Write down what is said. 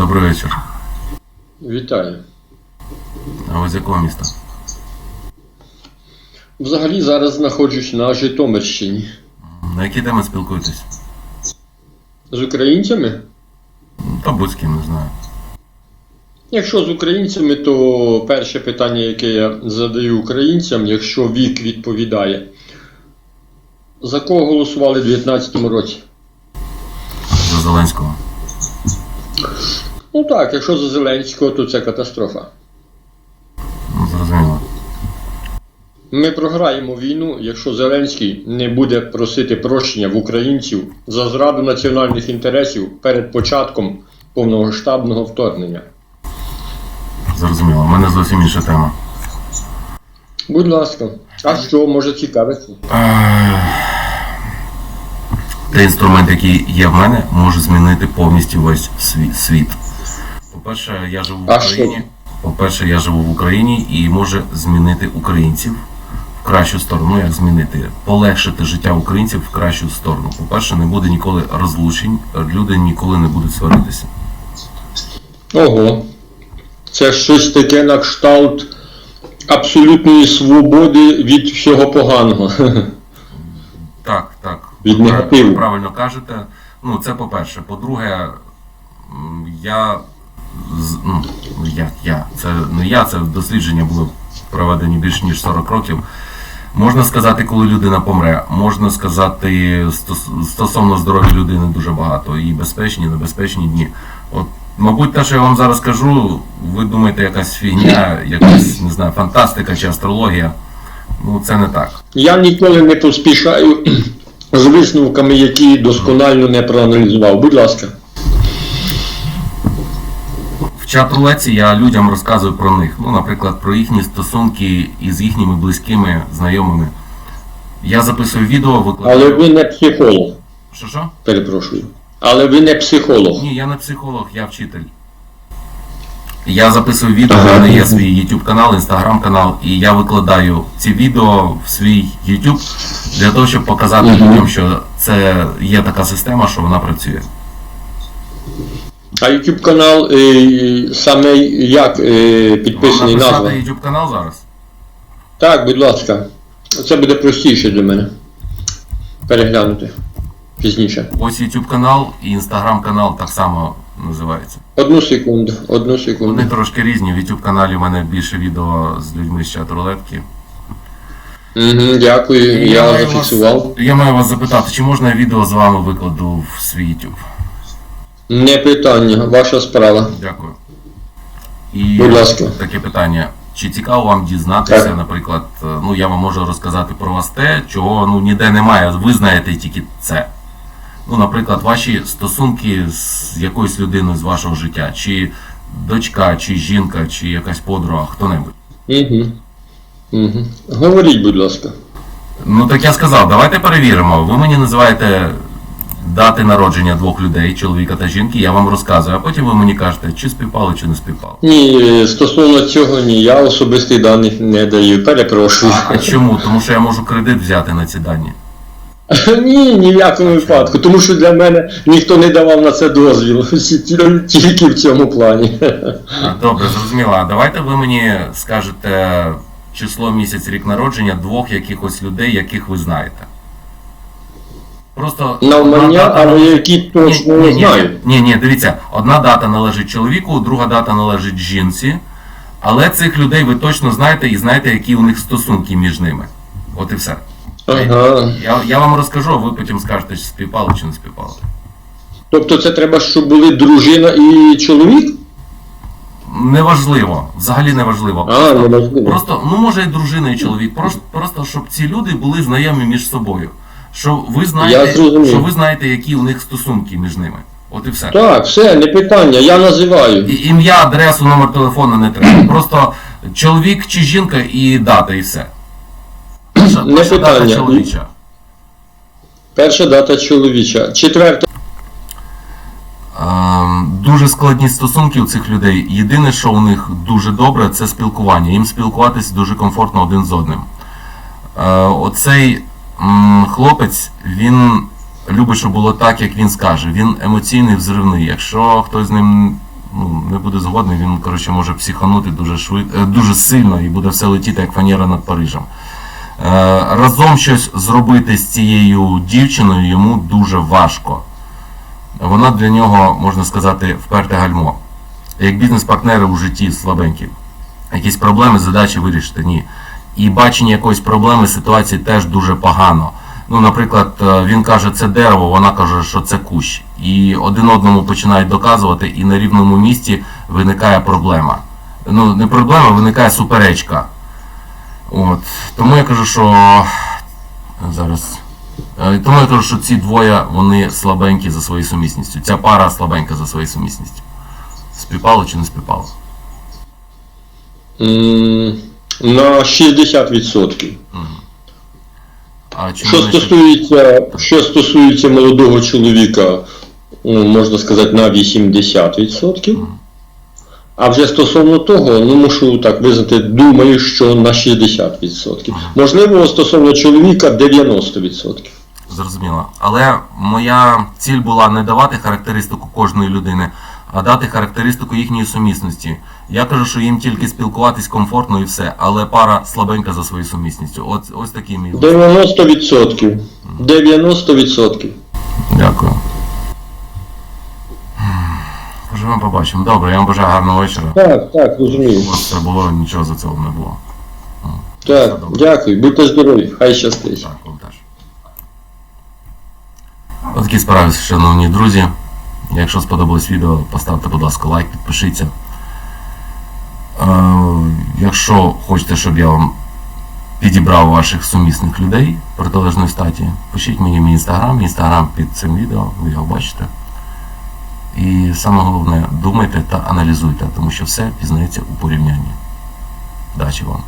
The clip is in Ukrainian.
Добрий вечір. Вітаю. А ви з якого міста? Взагалі зараз знаходжусь на Житомирщині. На які теми спілкуєтесь? З українцями? Та будь-ким, не знаю. Якщо з українцями, то перше питання, яке я задаю українцям, якщо вік відповідає. За кого голосували в 2019 році? За Зеленського. Ну так, якщо за Зеленського, то це катастрофа. Зрозуміло. Ми програємо війну, якщо Зеленський не буде просити прощення в українців за зраду національних інтересів перед початком повномасштабного вторгнення. Зрозуміло. У мене зовсім інша тема. Будь ласка, а що може цікавити? Е, Той інструмент, який є в мене, може змінити повністю весь світ. По-перше, я живу в Україні. По-перше, я живу в Україні і може змінити українців в кращу сторону. Як змінити? Полегшити життя українців в кращу сторону. По-перше, не буде ніколи розлучень, люди ніколи не будуть сваритися. Ого. Це щось таке на кшталт абсолютної свободи від всього поганого. Так, так. Від негативу. правильно кажете. Ну, це по-перше. По-друге, я. Ну, я, я. Це не я, це дослідження були проведені більш ніж 40 років. Можна сказати, коли людина помре. Можна сказати стосовно здоров'я людини дуже багато. І безпечні, і небезпечні дні. От, мабуть, те, що я вам зараз скажу, ви думаєте, якась фігня, якась, не знаю, фантастика чи астрологія. Ну, це не так. Я ніколи не поспішаю з висновками, які досконально не проаналізував. Будь ласка. Чат-рулеці я людям розказую про них. Ну, наприклад, про їхні стосунки із їхніми близькими знайомими. Я записую відео, викладаю. Але ви не психолог, Що що? перепрошую. Але ви не психолог. Ні, я не психолог, я вчитель. Я записую відео, Ага. в мене є свій YouTube канал, Instagram канал, і я викладаю ці відео в свій YouTube для того, щоб показати людям, що це є така система, що вона працює. А YouTube канал е, саме як е, Вам підписаний назва? написати YouTube канал зараз? Так, будь ласка. Це буде простіше для мене. Переглянути пізніше. Ось YouTube канал і Instagram канал так само називається. Одну секунду, одну секунду. Вони трошки різні. В YouTube каналі в мене більше відео з людьми з чат рулетки. Угу, дякую, я маю зафіксував. Вас, я маю вас запитати, чи можна я відео з вами викладу в свій YouTube? Не питання, ваша справа. Дякую. І Будь ласка. таке питання. Чи цікаво вам дізнатися, Так. наприклад, е, ну я вам можу розказати про вас те, чого ну ніде немає, ви знаєте тільки це. Ну, наприклад, ваші стосунки з якоюсь людиною з вашого життя, чи дочка, чи жінка, чи якась подруга, хто-небудь. Угу. Угу. Говоріть, будь ласка. Ну так я сказав, давайте перевіримо. Ви мені називаєте дати народження двох людей, чоловіка та жінки, я вам розказую, а потім ви мені кажете, чи співпало, чи не співпало. Ні, стосовно цього ні, я особистих даних не даю. Перепрошую. А чому? Тому що я можу кредит взяти на ці дані. Ні, ні в якому випадку. Тому що для мене ніхто не давав на це дозвіл. Тільки в цьому плані. Добре, зрозуміло. А давайте ви мені скажете число місяць рік народження двох якихось людей, яких ви знаєте. Просто одна Навмання, але належить- які точно не знаю. Ні, ні, дивіться, одна дата належить чоловіку, друга дата належить жінці, але цих людей ви точно знаєте і знаєте, які у них стосунки між ними. От і все. Ага. Я, я вам розкажу, а ви потім скажете, чи співпало, чи не співпало. Тобто це треба, щоб були дружина і чоловік? Неважливо, взагалі неважливо. А, неможливо. Просто, ну може і дружина, і чоловік. Просто, просто щоб ці люди були знайомі між собою. Що ви знаєте, що ви знаєте, які у них стосунки між ними. От і все. Так, все, не питання, я називаю. І, ім'я, адресу, номер телефону не треба. Просто чоловік чи жінка і дата, і все. Перша, Не перша дата чоловіча. Перша дата чоловіча. Четверта. Дуже складні стосунки у цих людей. Єдине, що у них дуже добре, це спілкування. Їм спілкуватися дуже комфортно один з одним. Оцей хлопець, він любить, щоб було так, як він скаже. Він емоційний, взривний. Якщо хтось з ним ну, не буде згодний, він коротше, може психанути дуже швид... е, дуже сильно і буде все летіти як фанера над Парижем. Е, разом щось зробити з цією дівчиною йому дуже важко. Вона для нього, можна сказати, вперте гальмо. Як бізнес-партнери у житті слабенькі. Якісь проблеми, задачі вирішити ні. І бачення якоїсь проблеми ситуації теж дуже погано. Ну, наприклад, е, він каже, це дерево, вона каже, що це кущ. І один одному починають доказувати, і на рівному місці виникає проблема. Ну, не проблема, виникає суперечка. От. Тому я кажу, що зараз. Е, Тому я кажу, що ці двоє вони слабенькі за своєю сумісністю. Ця пара слабенька за своєю сумісністю. Співпало чи не співпало? М, На 60%. А Що стосується, що стосується молодого чоловіка, можна сказати, на 80%. А вже стосовно того, ну мушу так визнати, думаю, що на 60%. Можливо, стосовно чоловіка 90%. Зрозуміло. Але моя ціль була не давати характеристику кожної людини, а дати характеристику їхньої сумісності. Я кажу, що їм тільки спілкуватись комфортно і все, але пара слабенька за своєю сумісністю. От, ось такий мій. 90%. 90%. Дякую. Поживемо, побачимо. Добре, я вам бажаю гарного вечора. Так, так, розумію. Вас було, нічого за цього не було. Так, дякую, будьте здорові, хай щастить. Так, вам теж. Ось такі справи, шановні друзі. Якщо сподобалось відео, поставте, будь ласка, лайк, підпишіться. Е, якщо хочете, щоб я вам підібрав ваших сумісних людей протилежної статі, пишіть мені в мій інстаграм, інстаграм під цим відео, ви його бачите. І саме головне, думайте та аналізуйте, тому що все пізнається у порівнянні. Дачі вам!